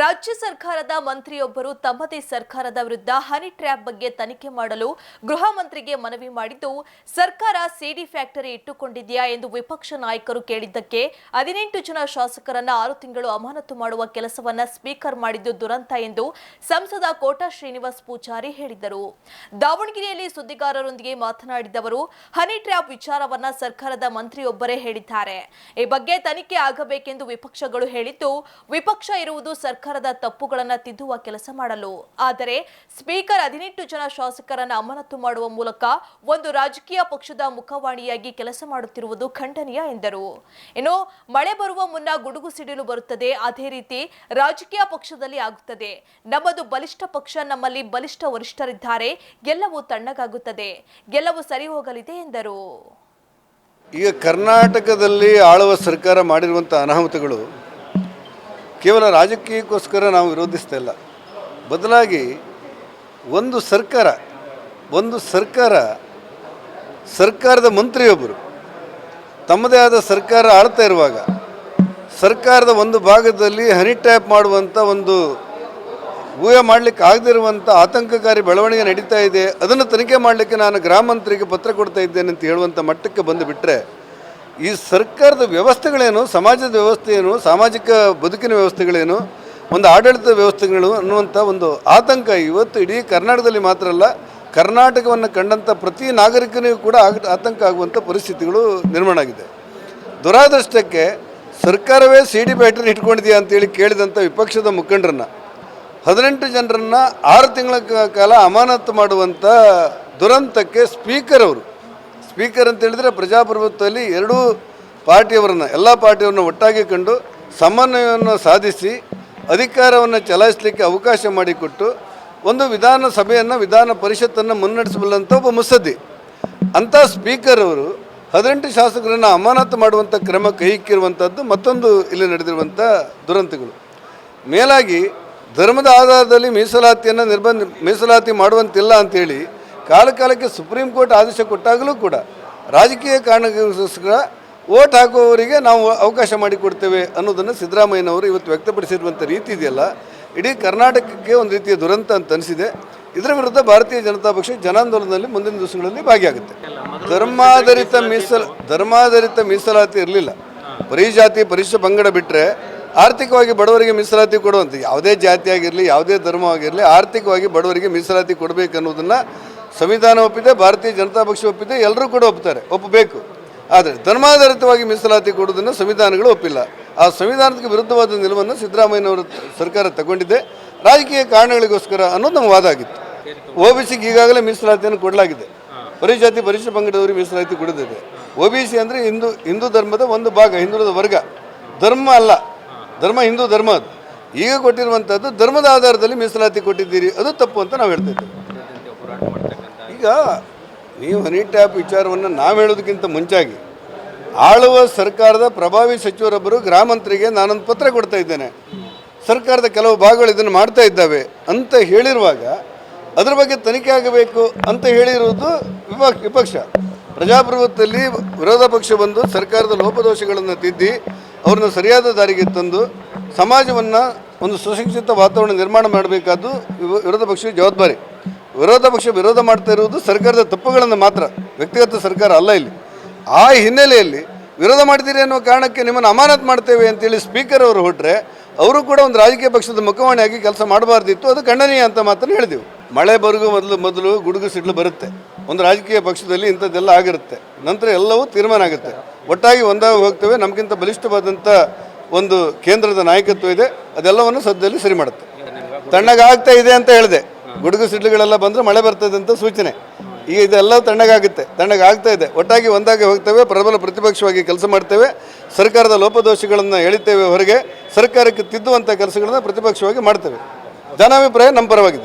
ರಾಜ್ಯ ಸರ್ಕಾರದ ಮಂತ್ರಿಯೊಬ್ಬರು ತಮ್ಮದೇ ಸರ್ಕಾರದ ವಿರುದ್ಧ ಹನಿ ಟ್ರ್ಯಾಪ್ ಬಗ್ಗೆ ತನಿಖೆ ಮಾಡಲು ಗೃಹ ಮಂತ್ರಿಗೆ ಮನವಿ ಮಾಡಿದ್ದು, ಸರ್ಕಾರ ಸಿಡಿ ಫ್ಯಾಕ್ಟರಿ ಇಟ್ಟುಕೊಂಡಿದೆಯಾ ಎಂದು ವಿಪಕ್ಷ ನಾಯಕರು ಕೇಳಿದ್ದಕ್ಕೆ ಹದಿನೆಂಟು ಜನ ಶಾಸಕರನ್ನ ಆರು ತಿಂಗಳು ಅಮಾನತು ಮಾಡುವ ಕೆಲಸವನ್ನ ಸ್ಪೀಕರ್ ಮಾಡಿದ್ದು ದುರಂತ ಎಂದು ಸಂಸದ ಕೋಟಾ ಶ್ರೀನಿವಾಸ್ ಪೂಜಾರಿ ಹೇಳಿದರು. ದಾವಣಗೆರೆಯಲ್ಲಿ ಸುದ್ದಿಗಾರರೊಂದಿಗೆ ಮಾತನಾಡಿದ ಅವರು, ಹನಿ ಟ್ರ್ಯಾಪ್ ವಿಚಾರವನ್ನ ಸರ್ಕಾರದ ಮಂತ್ರಿಯೊಬ್ಬರೇ ಹೇಳಿದ್ದಾರೆ. ಈ ಬಗ್ಗೆ ತನಿಖೆ ಆಗಬೇಕೆಂದು ವಿಪಕ್ಷಗಳು ಹೇಳಿದ್ದು, ವಿಪಕ್ಷ ಇರುವುದು ಸರ್ಕಾರದ ತಪ್ಪುಗಳನ್ನು ತಿದ್ದುವ ಕೆಲಸ ಮಾಡಲು. ಆದರೆ ಸ್ಪೀಕರ್ ಹದಿನೆಂಟು ಜನ ಶಾಸಕರನ್ನು ಅಮಾನತು ಮಾಡುವ ಮೂಲಕ ಒಂದು ರಾಜಕೀಯ ಪಕ್ಷದ ಮುಖವಾಣಿಯಾಗಿ ಕೆಲಸ ಮಾಡುತ್ತಿರುವುದು ಖಂಡನೀಯ ಎಂದರು. ಇನ್ನು ಮಳೆ ಬರುವ ಮುನ್ನ ಗುಡುಗು ಸಿಡಿಲು ಬರುತ್ತದೆ. ಅದೇ ರೀತಿ ರಾಜಕೀಯ ಪಕ್ಷದಲ್ಲಿ ಆಗುತ್ತದೆ. ನಮ್ಮದು ಬಲಿಷ್ಠ ಪಕ್ಷ, ನಮ್ಮಲ್ಲಿ ಬಲಿಷ್ಠ ವರಿಷ್ಠರಿದ್ದಾರೆ. ಗೆಲ್ಲವು ತಣ್ಣಗಾಗುತ್ತದೆ. ಗೆಲ್ಲವು ಸರಿ ಹೋಗಲಿದೆ ಎಂದರು. ಈಗ ಕರ್ನಾಟಕದಲ್ಲಿ ಆಳುವ ಸರ್ಕಾರ ಮಾಡಿರುವಂಥ ಅನಾಹುತಗಳು ಕೇವಲ ರಾಜಕೀಯಕ್ಕೋಸ್ಕರ ನಾವು ವಿರೋಧಿಸ್ತಾ ಇಲ್ಲ. ಬದಲಾಗಿ ಒಂದು ಸರ್ಕಾರ ಒಂದು ಸರ್ಕಾರ, ಸರ್ಕಾರದ ಮಂತ್ರಿಯೊಬ್ಬರು ತಮ್ಮದೇ ಆದ ಸರ್ಕಾರ ಆಳ್ತಾ ಇರುವಾಗ ಸರ್ಕಾರದ ಒಂದು ಭಾಗದಲ್ಲಿ ಹನಿ ಟ್ಯಾಪ್ ಮಾಡುವಂಥ ಒಂದು ಊಹೆ ಮಾಡಲಿಕ್ಕೆ ಆಗದಿರುವಂಥ ಆತಂಕಕಾರಿ ಬೆಳವಣಿಗೆ ನಡೀತಾ ಇದೆ. ಅದನ್ನು ತನಿಖೆ ಮಾಡಲಿಕ್ಕೆ ನಾನು ಗ್ರಾಮಂತ್ರಿಗೆ ಮಂತ್ರಿಗೆ ಪತ್ರ ಕೊಡ್ತಾ ಇದ್ದೇನೆ ಅಂತ ಹೇಳುವಂಥ ಮಟ್ಟಕ್ಕೆ ಬಂದು ಬಿಟ್ಟರೆ ಈ ಸರ್ಕಾರದ ವ್ಯವಸ್ಥೆಗಳೇನು, ಸಮಾಜದ ವ್ಯವಸ್ಥೆ ಏನು ಸಾಮಾಜಿಕ ಬದುಕಿನ ವ್ಯವಸ್ಥೆಗಳೇನು, ಒಂದು ಆಡಳಿತ ವ್ಯವಸ್ಥೆಗಳು ಅನ್ನುವಂಥ ಒಂದು ಆತಂಕ ಇವತ್ತು ಇಡೀ ಕರ್ನಾಟಕದಲ್ಲಿ ಮಾತ್ರ ಅಲ್ಲ, ಕರ್ನಾಟಕವನ್ನು ಕಂಡಂಥ ಪ್ರತಿ ನಾಗರಿಕನಿಗೂ ಕೂಡ ಆತಂಕ ಆಗುವಂಥ ಪರಿಸ್ಥಿತಿಗಳು ನಿರ್ಮಾಣ ಆಗಿದೆ. ದುರಾದೃಷ್ಟಕ್ಕೆ ಸರ್ಕಾರವೇ ಸಿ ಡಿ ಬ್ಯಾಟರಿ ಇಟ್ಕೊಂಡಿದೆಯಾ ಅಂತೇಳಿ ಕೇಳಿದಂಥ ವಿಪಕ್ಷದ ಮುಖಂಡರನ್ನ, ಹದಿನೆಂಟು ಜನರನ್ನು ಆರು ತಿಂಗಳ ಕಾಲ ಅಮಾನತು ಮಾಡುವಂಥ ದುರಂತಕ್ಕೆ ಸ್ಪೀಕರ್ ಅವರು ಸ್ಪೀಕರ್ ಅಂತ ಹೇಳಿದರೆ ಪ್ರಜಾಪ್ರಭುತ್ವದಲ್ಲಿ ಎರಡೂ ಪಾರ್ಟಿಯವರನ್ನು, ಎಲ್ಲ ಪಾರ್ಟಿಯವರನ್ನು ಒಟ್ಟಾಗಿ ಕಂಡು ಸಮನ್ವಯವನ್ನು ಸಾಧಿಸಿ ಅಧಿಕಾರವನ್ನು ಚಲಾಯಿಸಲಿಕ್ಕೆ ಅವಕಾಶ ಮಾಡಿಕೊಟ್ಟು ಒಂದು ವಿಧಾನಸಭೆಯನ್ನು, ವಿಧಾನ ಪರಿಷತ್ತನ್ನು ಮುನ್ನಡೆಸಬಲ್ಲಂಥ ಒಬ್ಬ ಮುತ್ಸದ್ದಿ ಅಂಥ ಸ್ಪೀಕರ್ ಅವರು ಹದಿನೆಂಟು ಶಾಸಕರನ್ನು ಅಮಾನತು ಮಾಡುವಂಥ ಕ್ರಮ ಕೈಕ್ಕಿರುವಂಥದ್ದು ಮತ್ತೊಂದು ಇಲ್ಲಿ ನಡೆದಿರುವಂಥ ದುರಂತಗಳು. ಮೇಲಾಗಿ ಧರ್ಮದ ಆಧಾರದಲ್ಲಿ ಮೀಸಲಾತಿಯನ್ನು ನಿರ್ಬಂಧ ಮೀಸಲಾತಿ ಮಾಡುವಂತಿಲ್ಲ ಅಂತೇಳಿ ಕಾಲ ಕಾಲಕ್ಕೆ ಸುಪ್ರೀಂ ಕೋರ್ಟ್ ಆದೇಶ ಕೊಟ್ಟಾಗಲೂ ಕೂಡ ರಾಜಕೀಯ ಕಾರಣಗಳಿಗೋಸ್ಕರ ಓಟ್ ಹಾಕುವವರಿಗೆ ನಾವು ಅವಕಾಶ ಮಾಡಿಕೊಡ್ತೇವೆ ಅನ್ನೋದನ್ನು ಸಿದ್ದರಾಮಯ್ಯನವರು ಇವತ್ತು ವ್ಯಕ್ತಪಡಿಸಿರುವಂಥ ರೀತಿ ಇದೆಯಲ್ಲ. ಇಡೀ ಕರ್ನಾಟಕಕ್ಕೆ ಒಂದು ರೀತಿಯ ದುರಂತ ಅಂತ ಅನಿಸಿದೆ. ಇದರ ವಿರುದ್ಧ ಭಾರತೀಯ ಜನತಾ ಪಕ್ಷ ಜನಾಂದೋಲನದಲ್ಲಿ ಮುಂದಿನ ದಿವಸಗಳಲ್ಲಿ ಭಾಗಿಯಾಗುತ್ತೆ. ಧರ್ಮಾಧಾರಿತ ಮೀಸಲ, ಧರ್ಮಾಧಾರಿತ ಮೀಸಲಾತಿ ಇರಲಿಲ್ಲ. ಪರಿಜಾತಿ ಪರಿಶಿಷ್ಟ ಪಂಗಡ ಬಿಟ್ಟರೆ ಆರ್ಥಿಕವಾಗಿ ಬಡವರಿಗೆ ಮೀಸಲಾತಿ ಕೊಡುವಂಥ ಯಾವುದೇ ಜಾತಿಯಾಗಿರಲಿ, ಯಾವುದೇ ಧರ್ಮವಾಗಿರಲಿ ಆರ್ಥಿಕವಾಗಿ ಬಡವರಿಗೆ ಮೀಸಲಾತಿ ಕೊಡಬೇಕು ಅನ್ನೋದನ್ನು ಸಂವಿಧಾನ ಒಪ್ಪಿದೆ, ಭಾರತೀಯ ಜನತಾ ಪಕ್ಷ ಒಪ್ಪಿದೆ, ಎಲ್ಲರೂ ಕೂಡ ಒಪ್ಪುತ್ತಾರೆ ಒಪ್ಪಬೇಕು. ಆದರೆ ಧರ್ಮಾಧಾರಿತವಾಗಿ ಮೀಸಲಾತಿ ಕೊಡುವುದನ್ನು ಸಂವಿಧಾನಗಳು ಒಪ್ಪಿಲ್ಲ. ಆ ಸಂವಿಧಾನಕ್ಕೆ ವಿರುದ್ಧವಾದ ನಿಲುವನ್ನು ಸಿದ್ದರಾಮಯ್ಯನವರ ತಗೊಂಡಿದೆ. ತಗೊಂಡಿದ್ದೆ ರಾಜಕೀಯ ಕಾರಣಗಳಿಗೋಸ್ಕರ ಅನ್ನೋದು ನಮ್ಮ ವಾದ ಆಗಿತ್ತು. ಒ ಬಿ ಸಿಗೆ ಈಗಾಗಲೇ ಮೀಸಲಾತಿಯನ್ನು ಕೊಡಲಾಗಿದೆ. ಪರಿಜಾತಿ ಪರಿಶಿಷ್ಟ ಪಂಗಡದವರಿಗೆ ಮೀಸಲಾತಿ ಕೊಡದಿದೆ. ಒ ಬಿ ಸಿ ಅಂದರೆ ಹಿಂದೂ ಹಿಂದೂ ಧರ್ಮದ ಒಂದು ಭಾಗ, ಹಿಂದುಳಿದ ವರ್ಗ. ಧರ್ಮ ಅಲ್ಲ. ಧರ್ಮ ಹಿಂದೂ ಧರ್ಮ ಅದು. ಈಗ ಕೊಟ್ಟಿರುವಂಥದ್ದು ಧರ್ಮದ ಆಧಾರದಲ್ಲಿ ಮೀಸಲಾತಿ ಕೊಟ್ಟಿದ್ದೀರಿ, ಅದು ತಪ್ಪು ಅಂತ ನಾವು ಹೇಳ್ತಾ ಇದ್ದೇವೆ. ಈಗ ನೀವು ಹನಿ ಟ್ಯಾಪ್ ವಿಚಾರವನ್ನು ನಾವು ಹೇಳೋದಕ್ಕಿಂತ ಮುಂಚಾಗಿ, ಆಳುವ ಸರ್ಕಾರದ ಪ್ರಭಾವಿ ಸಚಿವರೊಬ್ಬರು ಗ್ರಾಮಂತರಿಗೆ ಮಂತ್ರಿಗೆ ನಾನೊಂದು ಪತ್ರ ಕೊಡ್ತಾ ಇದ್ದೇನೆ. ಸರ್ಕಾರದ ಕೆಲವು ಭಾಗಗಳು ಇದನ್ನು ಮಾಡ್ತಾ ಇದ್ದಾವೆ ಅಂತ ಹೇಳಿರುವಾಗ ಅದರ ಬಗ್ಗೆ ತನಿಖೆ ಆಗಬೇಕು ಅಂತ ಹೇಳಿರುವುದು ವಿಪಕ್ಷ ವಿಪಕ್ಷ. ಪ್ರಜಾಪ್ರಭುತ್ವದಲ್ಲಿ ವಿರೋಧ ಪಕ್ಷ ಬಂದು ಸರ್ಕಾರದ ಲೋಪದೋಷಗಳನ್ನು ತಿದ್ದಿ, ಅವ್ರನ್ನ ಸರಿಯಾದ ದಾರಿಗೆ ತಂದು ಸಮಾಜವನ್ನು ಒಂದು ಸುಶಿಕ್ಷಿತ ವಾತಾವರಣ ನಿರ್ಮಾಣ ಮಾಡಬೇಕಾದ್ದು ವಿರೋಧ ಪಕ್ಷದ ಜವಾಬ್ದಾರಿ. ವಿರೋಧ ಪಕ್ಷ ವಿರೋಧ ಮಾಡ್ತಾ ಇರುವುದು ಸರ್ಕಾರದ ತಪ್ಪುಗಳನ್ನು ಮಾತ್ರ, ವ್ಯಕ್ತಿಗತ ಸರ್ಕಾರ ಅಲ್ಲ ಇಲ್ಲಿ. ಆ ಹಿನ್ನೆಲೆಯಲ್ಲಿ ವಿರೋಧ ಮಾಡ್ತೀರಿ ಅನ್ನೋ ಕಾರಣಕ್ಕೆ ನಿಮ್ಮನ್ನು ಅಮಾನತ್ ಮಾಡ್ತೇವೆ ಅಂತೇಳಿ ಸ್ಪೀಕರ್ ಅವರು ಹೊಟ್ಟರೆ ಅವರು ಕೂಡ ಒಂದು ರಾಜಕೀಯ ಪಕ್ಷದ ಮುಖವಾಣಿಯಾಗಿ ಕೆಲಸ ಮಾಡಬಾರ್ದಿತ್ತು, ಅದು ಖಂಡನೀಯ ಅಂತ ಮಾತನ್ನು ಹೇಳಿದೆವು. ಮಳೆ ಬರುಗು ಮೊದಲು ಮೊದಲು ಗುಡುಗು ಸಿಡ್ಲು ಬರುತ್ತೆ. ಒಂದು ರಾಜಕೀಯ ಪಕ್ಷದಲ್ಲಿ ಇಂಥದ್ದೆಲ್ಲ ಆಗಿರುತ್ತೆ. ನಂತರ ಎಲ್ಲವೂ ತೀರ್ಮಾನ ಆಗುತ್ತೆ. ಒಟ್ಟಾಗಿ ಒಂದಾಗಿ ಹೋಗ್ತೇವೆ, ನಮಗಿಂತ ಬಲಿಷ್ಠವಾದಂಥ ಒಂದು ಕೇಂದ್ರದ ನಾಯಕತ್ವ ಇದೆ, ಅದೆಲ್ಲವನ್ನು ಸದ್ಯದಲ್ಲಿ ಸರಿ ಮಾಡುತ್ತೆ. ತಣ್ಣಗಾಗ್ತಾ ಇದೆ ಅಂತ ಹೇಳಿದೆ. ಗುಡುಗು ಸಿಡ್ಲುಗಳೆಲ್ಲ ಬಂದರೆ ಮಳೆ ಬರ್ತದೆ ಅಂತ ಸೂಚನೆ. ಈಗ ಇದೆಲ್ಲ ತಣ್ಣಗಾಗುತ್ತೆ, ತಣ್ಣಗಾಗ್ತಾ ಇದೆ. ಒಟ್ಟಾಗಿ ಒಂದಾಗಿ ಹೋಗ್ತೇವೆ, ಪ್ರಬಲ ಪ್ರತಿಪಕ್ಷವಾಗಿ ಕೆಲಸ ಮಾಡ್ತೇವೆ, ಸರ್ಕಾರದ ಲೋಪದೋಷಗಳನ್ನು ಎಳಿತೇವೆ ಹೊರಗೆ, ಸರ್ಕಾರಕ್ಕೆ ತಿದ್ದುವಂಥ ಕೆಲಸಗಳನ್ನು ಪ್ರತಿಪಕ್ಷವಾಗಿ ಮಾಡ್ತೇವೆ. ಜನಾಭಿಪ್ರಾಯ ನಮ್ಮ ಪರವಾಗಿದೆ.